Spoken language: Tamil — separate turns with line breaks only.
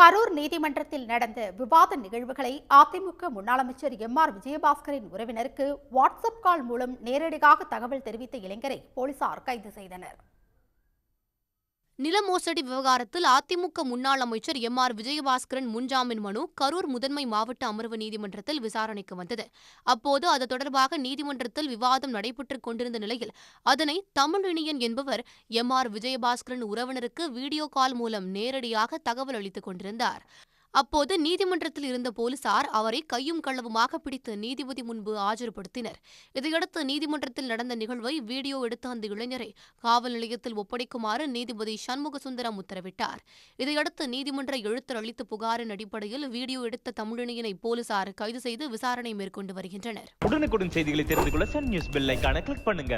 கரூர் நீதிமன்றத்தில் நடந்த விவாத நிகழ்வுகளை அதிமுக முன்னாள் அமைச்சர் எம் ஆர் விஜயபாஸ்கரின் உறவினருக்கு வாட்ஸ்அப் கால் மூலம் நேரடியாக தகவல் தெரிவித்த இளைஞரை போலீசார் கைது செய்தனர்.
நில மோசடி விவகாரத்தில் அதிமுக முன்னாள் அமைச்சர் எம் ஆர் விஜயபாஸ்கரன் முன்ஜாமீன் மனு கரூர் முதன்மை மாவட்ட அமர்வு நீதிமன்றத்தில் விசாரணைக்கு வந்தது. அப்போது அது தொடர்பாக நீதிமன்றத்தில் விவாதம் நடைபெற்றுக் கொண்டிருந்த நிலையில் அதனை தமிழினியன் என்பவர் எம் ஆர் விஜயபாஸ்கரன் உறவினருக்கு வீடியோ கால் மூலம் நேரடியாக தகவல் அளித்துக் கொண்டிருந்தார். அப்போது நீதிமன்றத்தில் இருந்த போலீசார் அவரை கையும் களவுமாக பிடித்து நீதிபதி முன்பு ஆஜர்படுத்தினர். இதையடுத்து நீதிமன்றத்தில் நடந்த நிகழ்வை வீடியோ எடுத்த அந்த இளைஞரை காவல் நிலையத்தில் ஒப்படைக்குமாறு நீதிபதி சண்முக சுந்தரம் உத்தரவிட்டார். இதையடுத்து நீதிமன்ற எழுத்தர் அளித்த புகாரின் அடிப்படையில் வீடியோ எடுத்த தமிழினியினை போலீசார் கைது செய்து விசாரணை மேற்கொண்டு வருகின்றனர்.
உடனுக்குடன் செய்திகளை தெரிந்து கொள்ள சன் நியூஸ் பெல்லைக்கான கிளிக் பண்ணுங்க.